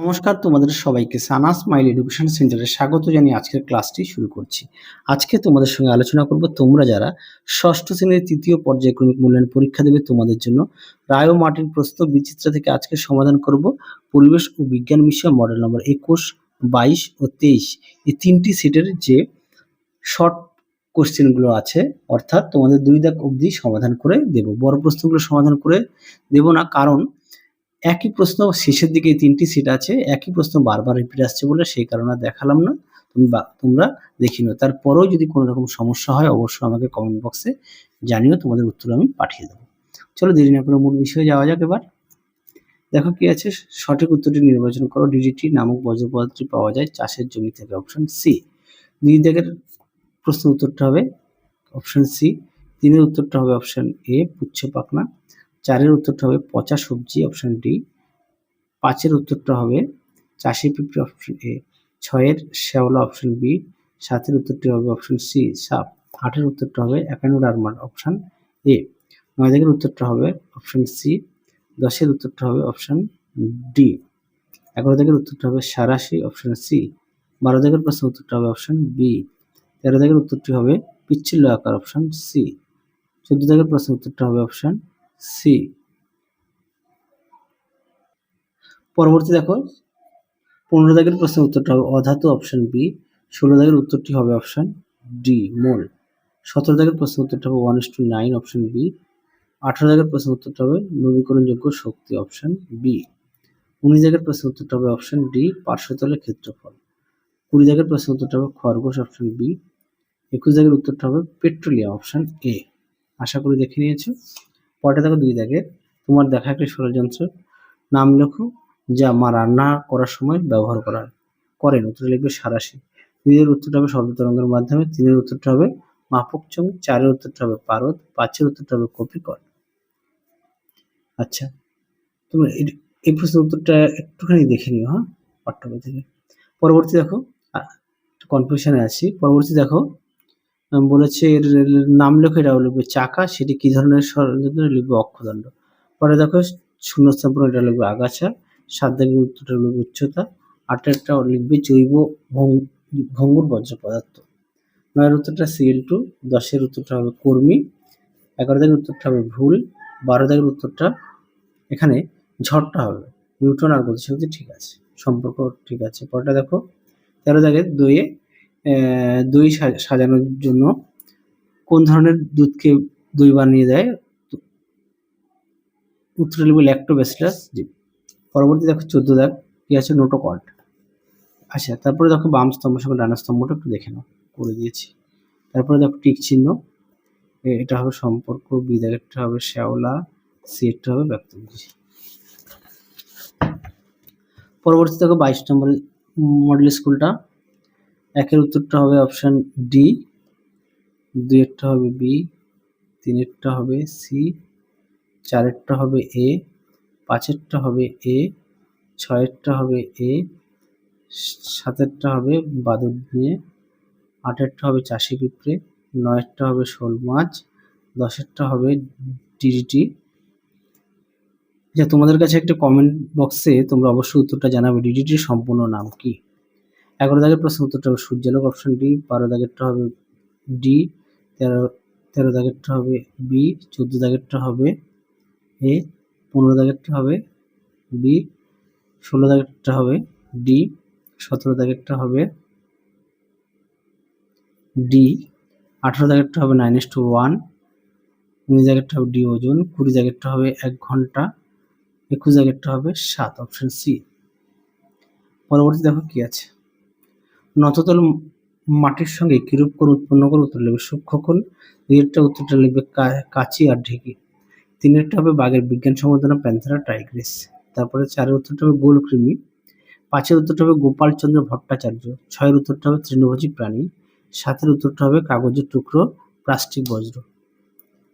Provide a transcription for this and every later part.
নমস্কার তোমাদের সবাইকে সানাস মাইল এডুকেশন সেন্টারে স্বাগত জানিয়ে আজকের ক্লাসটি শুরু করছি। আজকে তোমাদের সঙ্গে আলোচনা করব তোমরা যারা ষষ্ঠ শ্রেণির তৃতীয় পর্যায়ক্রমিক মূল্যায়ন পরীক্ষা দেবে তোমাদের জন্য রায় মার্টিন প্রশ্ন বিচিত্রা থেকে আজকে সমাধান করব। পরিবেশ ও বিজ্ঞান বিষয় মডেল নম্বর একুশ, বাইশ ও তেইশ। এই তিনটি সেটের যে শর্ট কোশ্চেনগুলো আছে, অর্থাৎ তোমাদের দুই দাগ অবধি সমাধান করে দেব। বড় প্রশ্নগুলো সমাধান করে দেব না, কারণ একই প্রশ্ন শেষের দিকে তিনটি সিট আছে, একই প্রশ্ন বারবার রিপিট আসছে বলে সেই কারণে দেখালাম না। তুমি বা, তোমরা দেখি নিও। তারপরেও যদি কোনো রকম সমস্যা হয়, অবশ্যই আমাকে কমেন্ট বক্সে জানিও, তোমাদের উত্তর আমি পাঠিয়ে দেবো। চলো দেরি না করে মূল বিষয়ে যাওয়া যাক এবার। দেখো কি আছে, সঠিক উত্তরটি নির্বাচন করো। ডিডিটি নামক বজ্র পদার্থটি পাওয়া যায় চাষের জমি থেকে অপশন সি দুই দাগের প্রশ্ন উত্তরটা হবে অপশন সি তিনের উত্তরটা হবে অপশন এ পুচ্ছ পাকনা চারের উত্তরটা হবে পচা সবজি অপশন ডি পাঁচের উত্তরটা হবে চাষি পিঁপড়ে অপশন এ ছয়ের শ্যাওলা অপশন বি সাতের উত্তরটি হবে অপশন সি সাপ। আটের উত্তরটা হবে একান্ন আরমার অপশন এ নয় দাগের উত্তরটা হবে অপশন সি দশের উত্তরটা হবে অপশন ডি এগারো দাগের উত্তরটা হবে সারাশি অপশন সি বারো দাগের প্রশ্ন উত্তরটা হবে অপশন বি তেরো দাগের উত্তরটি হবে পিচ্ছিল্য আকার অপশন সি চোদ্দ দাগের প্রশ্ন উত্তরটা হবে অপশন সি। পরবর্তী দেখো, পনেরো দাগের প্রশ্নের উত্তরটা হবে অধাতু অপশন বি, ষোলো দাগের উত্তরটি হবে অপশন ডি, মোল। সতেরো দাগের প্রশ্নের উত্তরটা হবে one is two nine option B আঠারো দাগের প্রশ্নের উত্তরটা হবে নবীকরণযোগ্য শক্তি অপশন বি উনিশ দাগের প্রশ্নের উত্তরটা হবে অপশন ডি পার্শ্বতলের ক্ষেত্রফল। কুড়ি দাগের প্রশ্নের উত্তরটা হবে খরগোশ অপশন বি একুশ দাগের উত্তরটা হবে পেট্রোলিয়াম অপশন এ আশা করি দেখে নিয়েছো। পরটা দেখো দুই দাগের তোমার দেখা একটি ষড়যন্ত্র। নাম লেখো, যা মা রান্না করার সময় ব্যবহার করার। করেন, উত্তরে লিখবে সারাশি। দুইয়ের উত্তরটা হবে শব্দ তরঙ্গের মাধ্যমে, তিনের উত্তরটা হবে মাপক চং, চারের উত্তরটা হবে পারদ, পাঁচের উত্তরটা হবে কপিকর আচ্ছা তোমরা এই প্রশ্নের উত্তরটা একটুখানি দেখে নিও হ্যাঁ পাঠ্যবই থেকে। পরবর্তী দেখো কনফিউশনে আছি। পরবর্তী দেখো বলেছে এর নাম লেখো এটা লিখবে চাকা, সেটি কি ধরনের ষড়যন্ত্র লিখবে অক্ষদণ্ড। পরে দেখো, শূন্যস্থান পূরণ, এটা লিখবে আগাছা, সাত দাগের উত্তরটা লিখবে উচ্চতা, আটেরটা লিখবে জৈব ভঙ্গুর বজ্র পদার্থ। নয়ের উত্তরটা সিএল টু দশের উত্তরটা হবে কর্মী, এগারো দাগের উত্তরটা হবে ভুল, বারো দাগের উত্তরটা এখানে ঝড়টা হবে। নিউটন আর গতিশক্তি ঠিক আছে, সম্পর্ক ঠিক আছে। পরটা দেখো, তেরো দাগের দইয়ে দই সাজানোর জন্য কোন ধরনের দুধকে দই বানিয়ে দেয়? উত্তরে লিখবে ল্যাক্টোব্যাসিলাস জি। পরবর্তী দেখো চোদ্দ দাগ কি আছে নোটোকল্ট আচ্ছা তারপরে দেখো বাম স্তম্ভ সঙ্গে ডানা স্তম্ভটা একটু দেখে নাও, করে দিয়েছি। তারপরে দেখো টিক চিহ্ন এটা হবে সম্পর্ক বি দাগেরটা হবে শ্যাওলা সি একটা হবে ব্যক্ত পরবর্তী দেখো বাইশ নম্বর মডেল স্কুলটা একের উত্তরটা হবে অপশান ডি দুইয়েরটা হবে বি তিনেরটা হবে সি চারেরটা হবে এ পাঁচেরটা হবে এ ছয়েরটা হবে এ সাতেরটা হবে বাদুর নিয়ে, আটেরটা হবে চাষি পিঁপড়ে, নয়েরটা হবে শোল মাছ, দশেরটা হবে ডিডিটি আচ্ছা তোমাদের কাছে একটা কমেন্ট বক্সে তোমরা অবশ্যই উত্তরটা জানাবে, ডিডিটির সম্পূর্ণ নাম কি? এগারো দাগের প্রশ্ন উত্তরটা হবে সূর্যালোক অপশন ডি বারো দাগেরটা হবে ডি তেরো তেরো দাগেরটা হবে বি চোদ্দ দাগেরটা হবে এ পনেরো দাগেরটা হবে বি ষোলো দাগেরটা হবে ডি সতেরো দাগেরটা হবে ডি আঠেরো দাগেরটা হবে নাইন এস টু ওয়ান উনিশ দাগেরটা হবে ডি ওজন কুড়ি দাগেরটা হবে এক ঘণ্টা একুশ দাগেরটা হবে সাত অপশন সি পরবর্তী দেখো কি আছে নততল মাটির সঙ্গে কিরূপ কোণ উৎপন্ন করে? উত্তর লিখবে সূক্ষ্মকোণ দুইয়েরটা উত্তরটা লিখবে কাচি আর ঢেকি। তিনেরটা হবে বাঘের বিজ্ঞান সম্বোধনা প্যান্থারা, টাইগ্রিস। তারপরে চারের উত্তরটা হবে গোলকৃমি পাঁচের উত্তরটা হবে গোপালচন্দ্র ভট্টাচার্য। ছয়ের উত্তরটা হবে তৃণভোজী প্রাণী। সাতের উত্তরটা হবে কাগজের টুকরো, প্লাস্টিক বজ্র।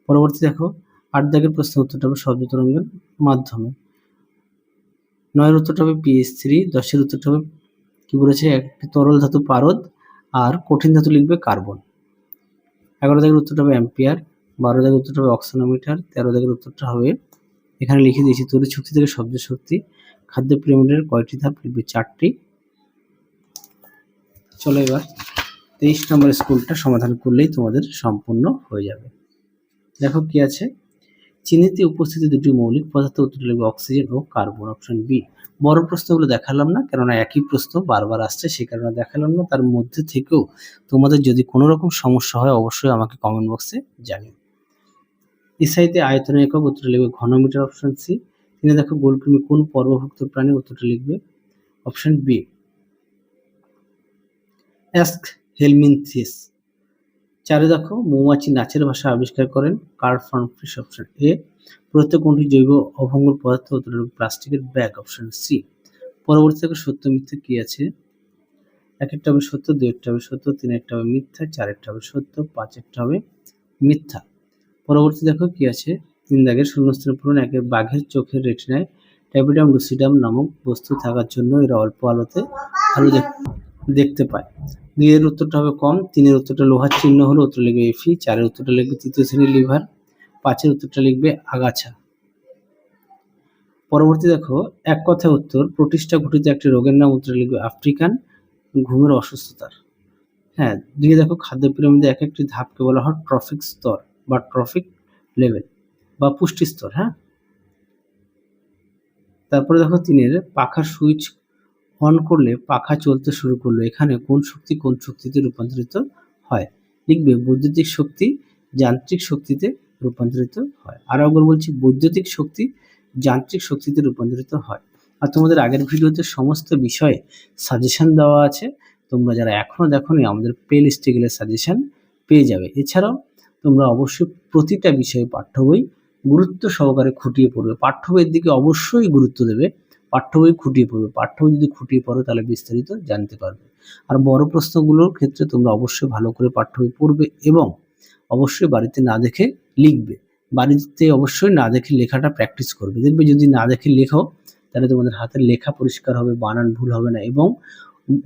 পরবর্তী দেখো, আট দাগের প্রশ্নের উত্তরটা হবে শব্দ তরঙ্গের মাধ্যমে। নয়ের উত্তরটা হবে পিএস থ্রি, দশের উত্তরটা হবে কি বলেছে? একটি তরল ধাতু পারদ আর কঠিন ধাতু লিখবে কার্বন। এগারো দাগের উত্তরটা হবে অ্যাম্পিয়ার, বারো দাগের উত্তরটা হবে অক্সোনোমিটার, তেরো দাগের উত্তরটা হবে, এখানে লিখে দিয়েছি, তড়িৎ শক্তি থেকে শব্দ শক্তি, খাদ্য পিরামিডের কয়টি ধাপ লিখবে? চারটি। চলো এবার তেইশ নম্বর স্কুলটা সমাধান করলেই তোমাদের সম্পূর্ণ হয়ে যাবে। দেখো কি আছে। চিনিতে উপস্থিত দুটি মৌলিক পদার্থ উত্তর লিখবে অক্সিজেন ও কার্বন অপশন বি। বড় প্রশ্নগুলো দেখালাম না, কেননা একই প্রশ্ন বারবার আসছে সেই কারণে দেখালাম না। তার মধ্যে থেকেও তোমাদের যদি কোনো রকম সমস্যা হয়, অবশ্যই আমাকে কমেন্ট বক্সে জানিও। ইসাইতে আয়তনের একক উত্তর লিখবে ঘনমিটার অপশন সি। তিনি দেখো গোলকৃমি কোন পর্বভুক্ত প্রাণী উত্তরটা লিখবে? Option B. অ্যাস্ক হেলমিনথিস চারে দেখো মৌমাছি নাচের ভাষা আবিষ্কার করেন কার্ল ফার্নফিশ অপশন এ। প্রত্যেক কোনটি জৈব অভঙ্গুর পদার্থ প্লাস্টিকের ব্যাগ, অপশন সি। পরবর্তী থেকে সত্য মিথ্যা কি আছে? এক একটা হবে সত্য দুই একটা হবে সত্য তিন একটা হবে মিথ্যা চার একটা হবে সত্য পাঁচ একটা হবে মিথ্যা। পরবর্তী দেখো কি আছে? তিন দাগের শূন্যস্থান পূরণ একের বাঘের চোখের রেটিনায় ট্যাবিডাম লুসিডাম নামক বস্তু থাকার জন্য এরা অল্প আলোতে ভালো দেখ- দেখতে পায়। দুইয়ের উত্তরটা হবে কম, তিনের উত্তরটা লোহার চিহ্ন হলো, উত্তর লিখবে এফি চারের উত্তরটা লিখবে তৃতীয় শ্রেণির লিভার, পাঁচের উত্তরটা লিখবে আগাছা। পরবর্তী দেখো, এক কথা উত্তর, প্রতিষ্ঠা ঘটিত একটি রোগের নাম, উত্তর লিখবে আফ্রিকান, ঘুমের অসুস্থতার। হ্যাঁ দিয়ে দেখো, খাদ্য পিরামিডে এক একটি ধাপকে বলা হয় ট্রফিক স্তর বা ট্রফিক লেভেল বা পুষ্টি স্তর হ্যাঁ? তারপরে দেখো, তিনের পাখার সুইচ অন করলে পাখা চলতে শুরু করল। এখানে কোন শক্তি কোন শক্তিতে রূপান্তরিত হয়? লিখবে বৈদ্যুতিক শক্তি যান্ত্রিক শক্তিতে রূপান্তরিত হয়। আর একবার বলছি, বৈদ্যুতিক শক্তি যান্ত্রিক শক্তিতে রূপান্তরিত হয়। আর তোমাদের আগের ভিডিওতে সমস্ত বিষয়ে সাজেশন দেওয়া আছে। তোমরা যারা এখনও দেখোনি, আমাদের প্লে লিস্টে গেলে সাজেশন পেয়ে যাবে। এছাড়াও তোমরা অবশ্যই প্রতিটা বিষয়ে পাঠ্য বই গুরুত্ব সহকারে খুঁটিয়ে পড়বে। পাঠ্য বইয়ের দিকে অবশ্যই গুরুত্ব দেবে। পাঠ্য বই খুঁটিয়ে পড়বে। পাঠ্য বই যদি খুঁটিয়ে পড়ো, তাহলে বিস্তারিত জানতে পারবে। আর বড় প্রশ্নগুলোর ক্ষেত্রে তোমরা অবশ্যই ভালো করে পাঠ্য বই পড়বে এবং অবশ্যই বাড়িতে না দেখে লিখবে। বাড়িতে অবশ্যই না দেখে লেখাটা প্র্যাকটিস করবে। দেখবে যদি না দেখে লেখো, তাহলে তোমাদের হাতের লেখা পরিষ্কার হবে, বানান ভুল হবে না এবং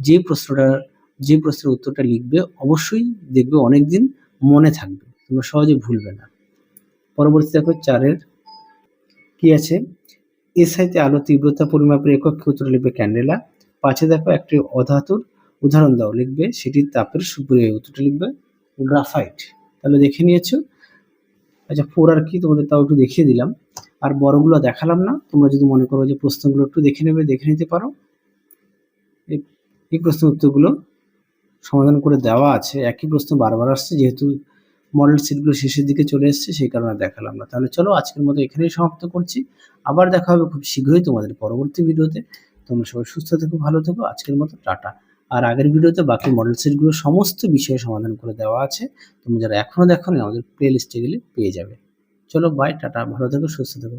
যে প্রশ্নটা, যে প্রশ্নের উত্তরটা লিখবে, অবশ্যই দেখবে অনেক দিন মনে থাকবে। তোমরা সহজে ভুলবে না। পরবর্তী দেখো চারের কি আছে? এসআইতে আলো তীব্রতা পরিমাপের একক কি উত্তর লিখবে ক্যান্ডেলা, পাঁচে দেখো একটি অধাতুর উদাহরণ দাও লিখবে, সেটির তাপের সুপরিয় উত্তরটা লিখবে, গ্রাফাইট। তাহলে দেখে নিয়েছো। আচ্ছা ফোর আর কি, তোমাদের তাও একটু দেখিয়ে দিলাম। আর বড়গুলো দেখালাম না, তোমরা যদি মনে করো যে প্রশ্নগুলো একটু দেখে নেবে, দেখে নিতে পারো। এই প্রশ্ন উত্তরগুলো সমাধান করে দেওয়া আছে। একই প্রশ্ন বারবার আসছে, যেহেতু মডেল সিটগুলো শেষের দিকে চলে এসছে, সেই কারণে দেখালাম না। তাহলে চলো আজকের মতো এখানেই সমাপ্ত করছি। আবার দেখা হবে খুব শীঘ্রই তোমাদের পরবর্তী ভিডিওতে। তোমরা সবাই সুস্থ থেকো, ভালো থেকো। আজকের মতো টাটা। আর আগের ভিডিওতে বাকি মডেল সেটগুলো সমস্ত বিষয়ে সমাধান করে দেওয়া আছে। তুমি যারা এখনও দেখো আমাদের প্লে লিস্টে গেলে পেয়ে যাবে। চলো বাই টাটা। ভালো থেকো, সুস্থ থেকো।